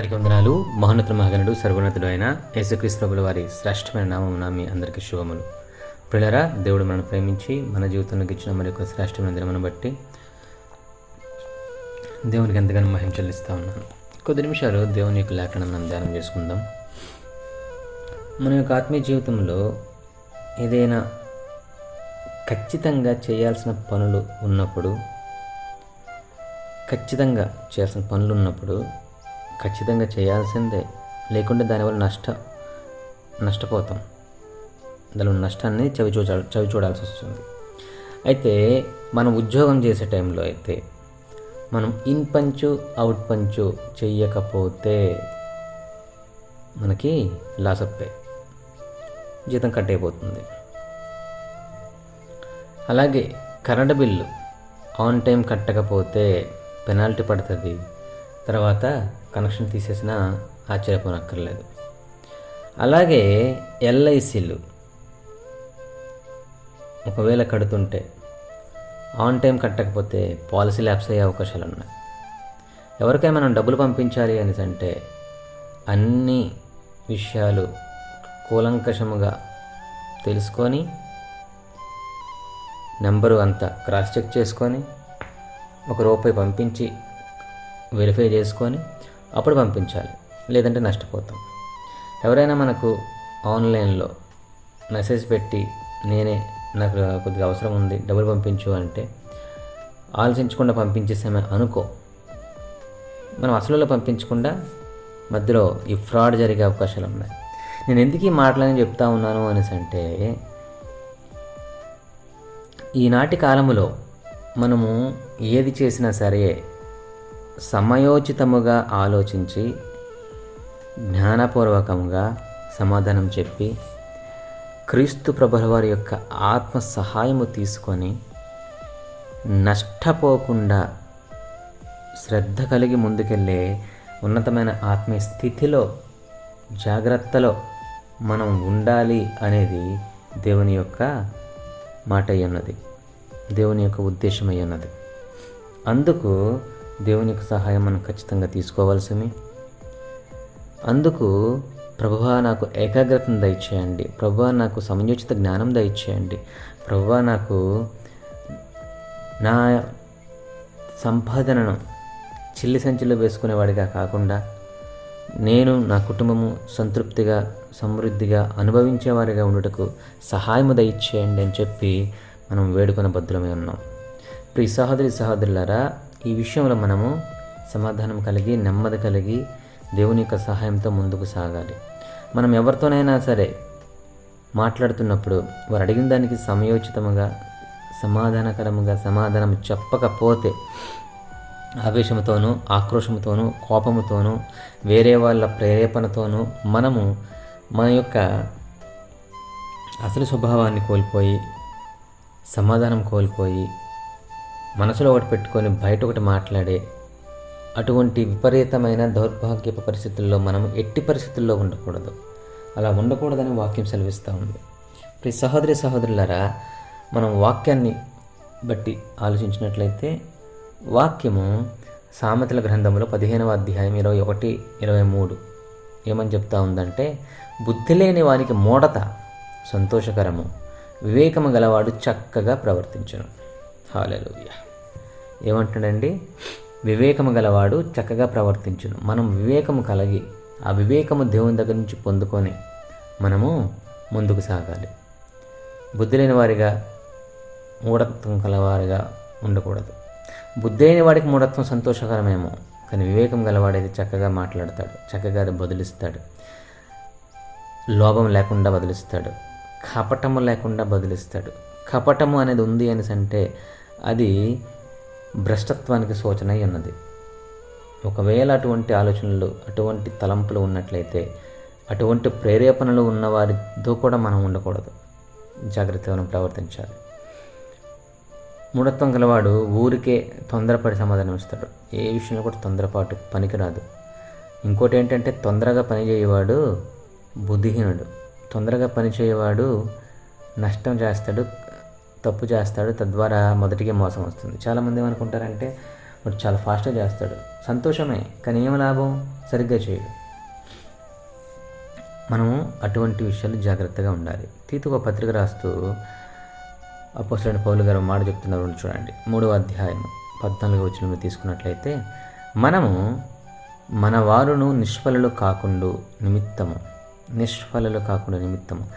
అందరికీ వందనాలు. మహోన్నత మహగనుడు సర్వోన్నతుడు అయిన యేసుక్రీస్తు వారి శ్రేష్టమైన నామమున మీ అందరికీ శుభములు. పిల్లరా దేవుడు మనను ప్రేమించి మన జీవితంలోకి ఇచ్చిన మరి యొక్క శ్రేష్టమైన దినమును బట్టి దేవునికి ఎంతగానో మహిమ చెల్లిస్తూ ఉన్నాను. కొద్ది నిమిషాలు దేవుని యొక్క లేఖనం మనం ధ్యానం చేసుకుందాం. మన యొక్క ఆత్మీయ జీవితంలో ఏదైనా ఖచ్చితంగా చేయాల్సిన పనులు ఉన్నప్పుడు ఖచ్చితంగా చేయాల్సిన పనులు ఉన్నప్పుడు ఖచ్చితంగా చేయాల్సిందే. లేకుంటే దానివల్ల నష్ట నష్టపోతాం. దానిలో నష్టాన్ని చవి చూ చవి చూడాల్సి వస్తుంది. అయితే మనం ఉద్యోగం చేసే టైంలో అయితే మనం ఇన్ పంచు అవుట్ పంచు చెయ్యకపోతే మనకి లాస్ అప్పే. జీతం కట్ అయిపోతుంది అలాగే కరెంట్ బిల్లు ఆన్ టైం కట్టకపోతే పెనాల్టీ పడుతుంది. తర్వాత కనెక్షన్ తీసేసినా ఆశ్చర్యపోనక్కర్లేదు. అలాగే ఎల్ఐసీలు ఒకవేళ కడుతుంటే ఆన్ టైం కట్టకపోతే పాలసీ ల్యాప్స్ అయ్యే అవకాశాలు ఉన్నాయి ఎవరికైనా మనం డబ్బులు పంపించాలి అనేసి అంటే అన్ని విషయాలు కూలంకషముగా తెలుసుకొని నెంబరు అంతా క్రాస్ చెక్ చేసుకొని ఒక రూపాయి పంపించి వెరిఫై చేసుకొని అప్పుడు పంపించాలి. లేదంటే నష్టపోతాం. ఎవరైనా మనకు ఆన్లైన్లో మెసేజ్ పెట్టి నేనే నాకు కొద్దిగా అవసరం ఉంది డబ్బులు పంపించు అంటే ఆలోచించకుండా పంపించేసామే అనుకో. మనం అసలులో పంపించకుండా మధ్యలో ఈ ఫ్రాడ్ జరిగే అవకాశాలు ఉన్నాయి. నేను ఎందుకు ఈ మాటలని చెప్తా ఉన్నాను అనేసి అంటే ఈనాటి కాలంలో మనము ఏది చేసినా సరే సమయోచితముగా ఆలోచించి జ్ఞానపూర్వకంగా సమాధానం చెప్పి క్రీస్తు ప్రభుల వారి యొక్క ఆత్మ సహాయము తీసుకొని నష్టపోకుండా శ్రద్ధ కలిగి ముందుకెళ్ళే ఉన్నతమైన ఆత్మీయ స్థితిలో జాగ్రత్తలో మనం ఉండాలి అనేది దేవుని యొక్క మాట అయ్యున్నది ఉన్నది. దేవుని యొక్క ఉద్దేశం ఉన్నది. అందుకు దేవునికి సహాయం మనం ఖచ్చితంగా తీసుకోవాల్సింది. అందుకు ప్రభువా నాకు ఏకాగ్రతను దయచేయండి. ప్రభువా నాకు సమయోచిత జ్ఞానం దయచేయండి. ప్రభువా నాకు నా సంపాదనను చిల్లి సంచిలో వేసుకునేవాడిగా కాకుండా నేను నా కుటుంబము సంతృప్తిగా సమృద్ధిగా అనుభవించేవారిగా ఉండుటకు సహాయము దయచేయండి అని చెప్పి మనం వేడుకున్న భద్రమే ఉన్నాం. ప్రి సహోదరి సహోదరులారా ఈ విషయంలో మనము సమాధానం కలిగి నెమ్మది కలిగి దేవుని యొక్క సహాయంతో ముందుకు సాగాలి. మనం ఎవరితోనైనా సరే మాట్లాడుతున్నప్పుడు వారు అడిగిన దానికి సమయోచితముగా సమాధానకరముగా సమాధానం చెప్పకపోతే ఆవేశంతోనూ ఆక్రోషంతోనూ కోపముతోనూ వేరే వాళ్ళ ప్రేరేపణతోనూ మనము మన యొక్క అసలు స్వభావాన్ని కోల్పోయి సమాధానం కోల్పోయి మనసులో ఒకటి పెట్టుకొని బయట ఒకటి మాట్లాడే అటువంటి విపరీతమైన దౌర్భాగ్యపు పరిస్థితుల్లో మనం ఎట్టి పరిస్థితుల్లో ఉండకూడదు. అలా ఉండకూడదని వాక్యం సెలవిస్తూ ఉంది. ప్రతి సహోదరి సహోదరులారా మనం వాక్యాన్ని బట్టి ఆలోచించినట్లయితే వాక్యము సామెతల గ్రంథంలో పదిహేనవ అధ్యాయం ఇరవై ఒకటి ఇరవై మూడు ఏమని చెప్తా ఉందంటే బుద్ధి లేని వారికి మూడత సంతోషకరము వివేకము గలవాడు చక్కగా ప్రవర్తించను. హాలెలుయ్య ఏమంటాడండి వివేకము గలవాడు చక్కగా ప్రవర్తించును. మనం వివేకము కలిగి ఆ వివేకము దేవుని దగ్గర నుంచి పొందుకొని మనము ముందుకు సాగాలి. బుద్ధి లేని వారిగా మూఢత్వం కలవారిగా ఉండకూడదు. బుద్ధి లేని వాడికి మూఢత్వం సంతోషకరమేమో కానీ వివేకం గలవాడైతే చక్కగా మాట్లాడతాడు. చక్కగా బదిలిస్తాడు. లోభం లేకుండా బదిలిస్తాడు. కపటము లేకుండా బదిలిస్తాడు. కపటము అనేది ఉంది అనేసి అంటే అది భ్రష్టత్వానికి సూచన అయి ఉన్నది. ఒకవేళ అటువంటి ఆలోచనలు అటువంటి తలంపులు ఉన్నట్లయితే అటువంటి ప్రేరేపణలు ఉన్న వారితో కూడా మనం ఉండకూడదు. జాగ్రత్తగా ప్రవర్తించాలి. మూఢత్వం గలవాడు ఊరికే తొందరపడి సమాధానం ఇస్తాడు. ఏ విషయంలో కూడా తొందరపాటు పనికిరాదు. ఇంకోటి ఏంటంటే తొందరగా పనిచేయవాడు బుద్ధిహీనుడు. తొందరగా పనిచేయవాడు నష్టం చేస్తాడు తప్పు చేస్తాడు తద్వారా మొదటిగా మోసం వస్తుంది. చాలామంది ఏమనుకుంటారంటే వాడు చాలా ఫాస్ట్గా చేస్తాడు. సంతోషమే కానీ ఏం లాభం? సరిగ్గా చేయడు. మనము అటువంటి విషయాలు జాగ్రత్తగా ఉండాలి. తీతు ఒక పత్రిక రాస్తూ అపోసరైన పౌలు గారు మాట చెప్తున్నారు చూడండి. మూడవ అధ్యాయం పద్నాలుగు వచ్చిన తీసుకున్నట్లయితే మనము మన వారును నిష్ఫలలు కాకుండా నిమిత్తము నిష్ఫలలు కాకుండా నిమిత్తము.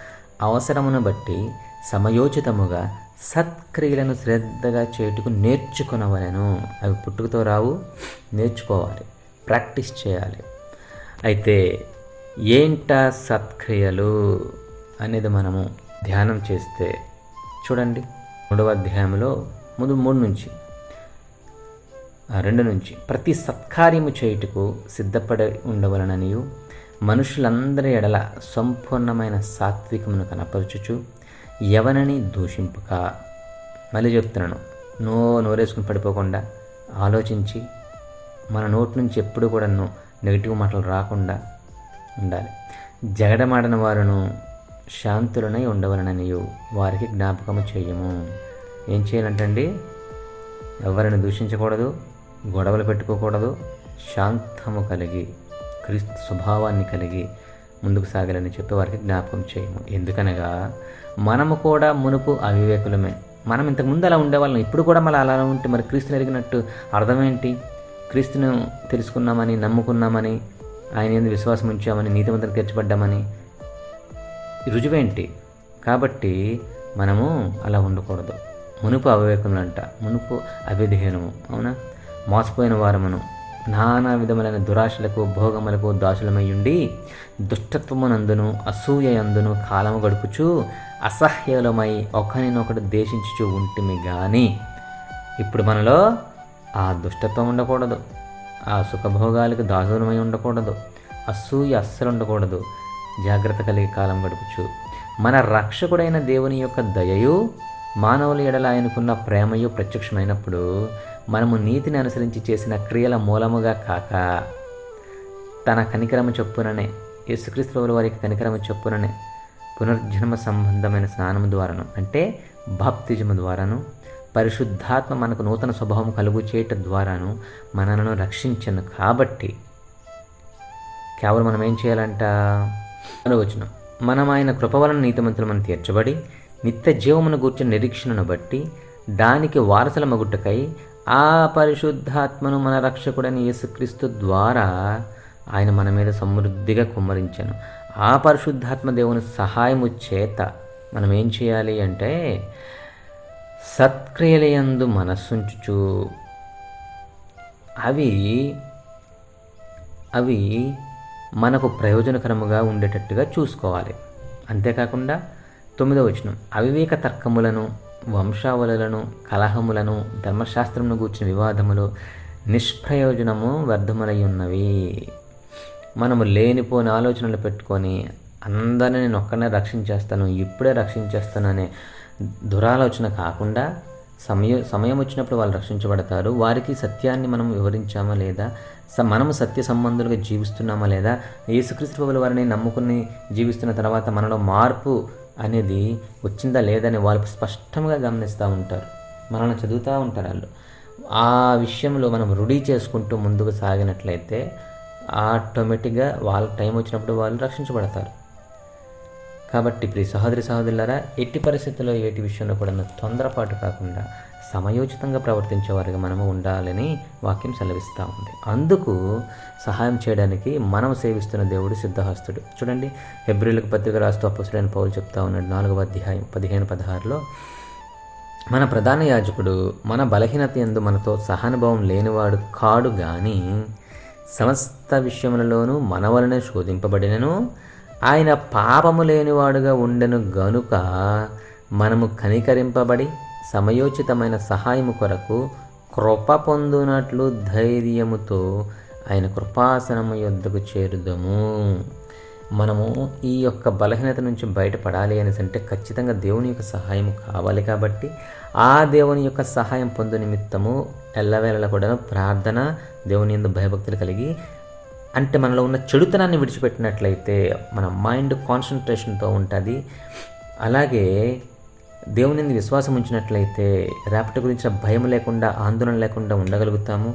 అవసరమును బట్టి సమయోచితముగా సత్క్రియలను శ్రద్ధగా చేటుకు నేర్చుకునవలను. అవి పుట్టుకతో రావు నేర్చుకోవాలి ప్రాక్టీస్ చేయాలి. అయితే ఏంటా సత్క్రియలు అనేది మనము ధ్యానం చేస్తే చూడండి. మూడవ అధ్యాయంలో ముందు మూడు నుంచి రెండు నుంచి. ప్రతి సత్కార్యము చేయుటకు సిద్ధపడి ఉండవలననియు మనుషులందరి ఎడల సంపూర్ణమైన సాత్వికమును కనపరచుచు ఎవనని దూషింపక. మళ్ళీ చెప్తున్నాను నో నోరేసుకుని పడిపోకుండా ఆలోచించి మన నోటి నుంచి ఎప్పుడు కూడా నెగిటివ్ మాటలు రాకుండా ఉండాలి. జగడమాడని వారును శాంతులనై ఉండవలననియు వారికి జ్ఞాపకము చేయము. ఏం చేయాలంటండి? ఎవరిని దూషించకూడదు గొడవలు పెట్టుకోకూడదు శాంతము కలిగి క్రీస్తు స్వభావాన్ని కలిగి ముందుకు సాగాలని చెప్పి వారికి జ్ఞాపకం చేయము. ఎందుకనగా మనము కూడా మునుపు అవివేకులమే. మనం ఇంతకుముందు అలా ఉండేవాళ్ళం. ఇప్పుడు కూడా మళ్ళీ అలా ఉంటే మరి క్రీస్తుని ఎరిగినట్టు అర్థమేంటి? క్రీస్తును తెలుసుకున్నామని నమ్ముకున్నామని ఆయన ఎందుకు విశ్వాసం ఉంచామని నీతిమంతులకు తీర్చబడ్డామని రుజువేంటి? కాబట్టి మనము అలా ఉండకూడదు. మునుపు అవివేకములంట. మునుపు అవిధేయనము అవునా? మోసపోయిన వారమును నానా విధములైన దురాశలకు భోగములకు దాసులమయ్యుండి దుష్టత్వమునందును అసూయ అందును కాలము గడుపుచు అసహ్యలమై ఒకరినొకడు దేశించుచు ఉంటుమి కానీ ఇప్పుడు మనలో ఆ దుష్టత్వం ఉండకూడదు ఆ సుఖభోగాలకు దాసులమై ఉండకూడదు అసూయ అస్సలు ఉండకూడదు జాగ్రత్త కలిగి కాలం గడుపుచు. మన రక్షకుడైన దేవుని యొక్క దయయు మానవుల ఎడల ఆయనకున్న ప్రేమయు ప్రత్యక్షమైనప్పుడు మనము నీతిని అనుసరించి చేసిన క్రియల మూలముగా కాక తన కనికరము చొప్పుననే యేసుక్రీస్తు వారికి కనికరమ చొప్పుననే పునర్జన్మ సంబంధమైన స్నానం ద్వారాను అంటే బాప్తిజము ద్వారాను పరిశుద్ధాత్మ మనకు నూతన స్వభావం కలుగు చేయటం ద్వారాను మనలను రక్షించను. కాబట్టి కేవలం మనం ఏం చేయాలంట? అనువచనం మనం ఆయన కృప వలన నీతిమంతులు మనం తీర్చబడి నిత్య జీవమును గూర్చిన నిరీక్షణను బట్టి దానికి వారసుల మగుట్టకై ఆ పరిశుద్ధాత్మను మన రక్షకుడని యేసుక్రీస్తు ద్వారా ఆయన మన మీద సమృద్ధిగా కుమ్మరించాను. ఆ పరిశుద్ధాత్మ దేవుని సహాయము చేత మనం ఏం చేయాలి అంటే సత్క్రియలయందు మనస్సుంచుచు అవి అవి మనకు ప్రయోజనకరముగా ఉండేటట్టుగా చూసుకోవాలి. అంతేకాకుండా తొమ్మిదో వచనం అవివేక తర్కములను వంశావళులను కలహములను ధర్మశాస్త్రమును గూర్చిన వివాదములు నిష్ప్రయోజనము వ్యర్థములై ఉన్నవి మనము లేనిపోని ఆలోచనలు పెట్టుకొని అందరిని నేను ఒక్కనే రక్షించేస్తాను ఇప్పుడే రక్షించేస్తాను అనే దురాలోచన కాకుండా సమయం సమయం వచ్చినప్పుడు వాళ్ళు రక్షించబడతారు. వారికి సత్యాన్ని మనం వివరించామా లేదా? స మనము సత్య సంబంధులుగా జీవిస్తున్నామా లేదా? యేసుక్రీస్తు వారిని నమ్ముకుని జీవిస్తున్న తర్వాత మనలో మార్పు అనేది వచ్చిందా లేదని వాళ్ళు స్పష్టంగా గమనిస్తూ ఉంటారు. మనల్ని చదువుతూ ఉంటారు వాళ్ళు. ఆ విషయంలో మనం రుడీ చేసుకుంటూ ముందుకు సాగినట్లయితే ఆటోమేటిక్గా వాళ్ళ టైం వచ్చినప్పుడు వాళ్ళు రక్షించబడతారు. కాబట్టి ప్రియ సహోదరి సహోదరులారా ఎట్టి పరిస్థితుల్లో ఏటి విషయంలో కూడా తొందరపాటు కాకుండా సమయోచితంగా ప్రవర్తించేవారిగా మనము ఉండాలని వాక్యం సెలవిస్తూ ఉంది. అందుకు సహాయం చేయడానికి మనం సేవిస్తున్న దేవుడు సిద్ధహస్తుడు. చూడండి ఫిబ్రిలకు పత్రిక రాస్తూ అపసుడైన పౌలు చెప్తా ఉన్నాడు నాలుగవ అధ్యాయం పదిహేను పదహారులో. మన ప్రధాన యాజకుడు మన బలహీనత ఎందు మనతో సహానుభవం లేనివాడు కాడు కానీ సమస్త విషయములలోనూ మన వలన శోధింపబడినను. ఆయన పాపము లేనివాడుగా ఉండెను గనుక మనము కనికరింపబడి సమయోచితమైన సహాయము కొరకు కృప పొందునట్లు ధైర్యముతో ఆయన కృపాసనము యొద్దకు చేరుదము. మనము ఈ యొక్క బలహీనత నుంచి బయటపడాలి అనేసి అంటే ఖచ్చితంగా దేవుని యొక్క సహాయం కావాలి కాబట్టి ఆ దేవుని యొక్క సహాయం పొందు నిమిత్తము ఎల్లవేళలా కూడా ప్రార్థన దేవుని ఎందు భయభక్తులు కలిగి అంటే మనలో ఉన్న చెడుతనాన్ని విడిచిపెట్టినట్లయితే మన మైండ్ కాన్సన్ట్రేషన్తో ఉంటుంది. అలాగే దేవుని విశ్వాసం ఉంచినట్లయితే రేపటి గురించిన భయం లేకుండా ఆందోళన లేకుండా ఉండగలుగుతాము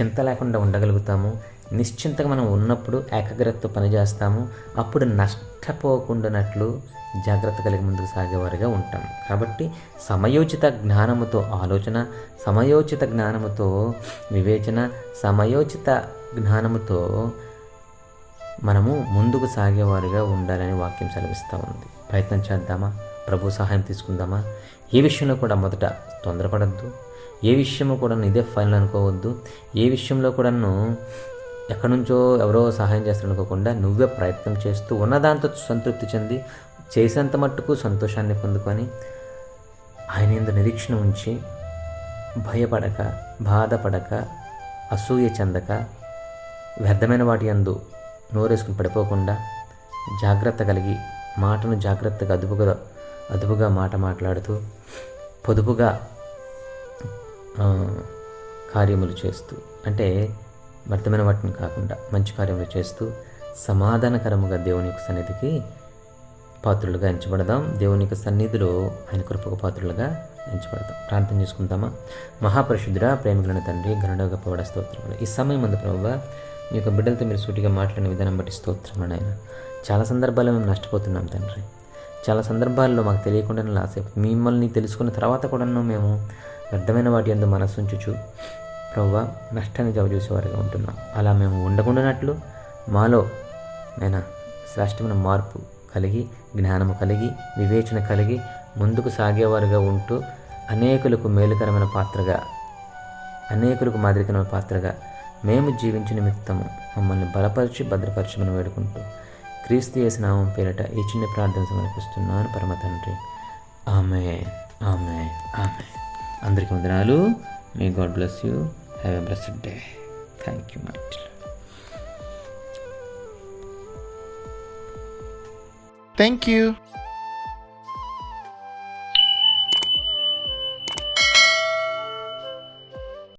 చింత లేకుండా ఉండగలుగుతాము. నిశ్చింతగా మనం ఉన్నప్పుడు ఏకాగ్రతతో పనిచేస్తాము. అప్పుడు నష్టపోకుండానట్లు జాగ్రత్త కలిగి ముందుకు సాగేవారుగా ఉంటాం. కాబట్టి సమయోచిత జ్ఞానముతో ఆలోచన సమయోచిత జ్ఞానముతో వివేచన సమయోచిత జ్ఞానముతో మనము ముందుకు సాగేవారుగా ఉండాలని వాక్యం సెలవిస్తూ ఉంది. ప్రయత్నం చేద్దామా? ప్రభు సహాయం తీసుకుందామా? ఏ విషయంలో కూడా మొదట తొందరపడద్దు. ఏ విషయము కూడా ఇదే ఫైనల్ అనుకోవద్దు. ఏ విషయంలో కూడాను ఎక్కడి నుంచో ఎవరో సహాయం చేస్తారు అనుకోకుండా నువ్వే ప్రయత్నం చేస్తూ ఉన్నదాంతో సంతృప్తి చెంది చేసేంత మట్టుకు సంతోషాన్ని పొందుకొని ఆయన ఎందు నిరీక్షణ ఉంచి భయపడక బాధపడక అసూయ చెందక వ్యర్థమైన వాటి అందు నోరేసుకుని పడిపోకుండా జాగ్రత్త కలిగి మాటను జాగ్రత్తగా అదుపుగా అదుపుగా మాట మాట్లాడుతూ పొదుపుగా కార్యములు చేస్తూ అంటే వ్యర్థమైన వాటిని కాకుండా మంచి కార్యములు చేస్తూ సమాధానకరముగా దేవుని యొక్క సన్నిధికి పాత్రులుగా ఎంచబడదాం. దేవుని యొక్క సన్నిధిలో ఆయన కృపకు పాత్రులుగా ఎంచబడదాం. ప్రార్థన చేసుకుందామా? మహాపరిశుద్ధుడ ప్రేమికులైన తండ్రి గరుడ గొప్పవాడ స్తోత్రములు. ఈ సమయం ముందు ప్రభుగా మీ యొక్క బిడ్డలతో మీరు సూటిగా మాట్లాడిన విధానం బట్టి స్తోత్రములు ఆయన చాలా సందర్భాల్లో మేము నష్టపోతున్నాం తండ్రి. చాలా సందర్భాల్లో మాకు తెలియకుండానే లాస్ అయిపోతుంది మిమ్మల్ని తెలుసుకున్న తర్వాత కూడాను మేము వ్యర్థమైన వాటి అందు మనసు ఉంచుచు ప్రవ్వా నష్టాన్ని చవిచూసేవారుగా ఉంటున్నాం. అలా మేము ఉండకుండానట్లు మాలో నేను శ్రేష్టమైన మార్పు కలిగి జ్ఞానము కలిగి వివేచన కలిగి ముందుకు సాగేవారుగా ఉంటూ అనేకులకు మేలుకరమైన పాత్రగా అనేకులకు మాదిరికరమైన పాత్రగా మేము జీవించిన నిమిత్తము మమ్మల్ని బలపరిచి భద్రపరచమని వేడుకుంటూ క్రీస్తు చేసిన నామం పేరిట ఈ చిన్న ప్రార్థన సమర్పిస్తున్నాను. పరమ తండ్రి. ఆమె ఆమె ఆమె అందరికీ వందనాలు. మీ God bless you. Have a blessed day. Thank you much.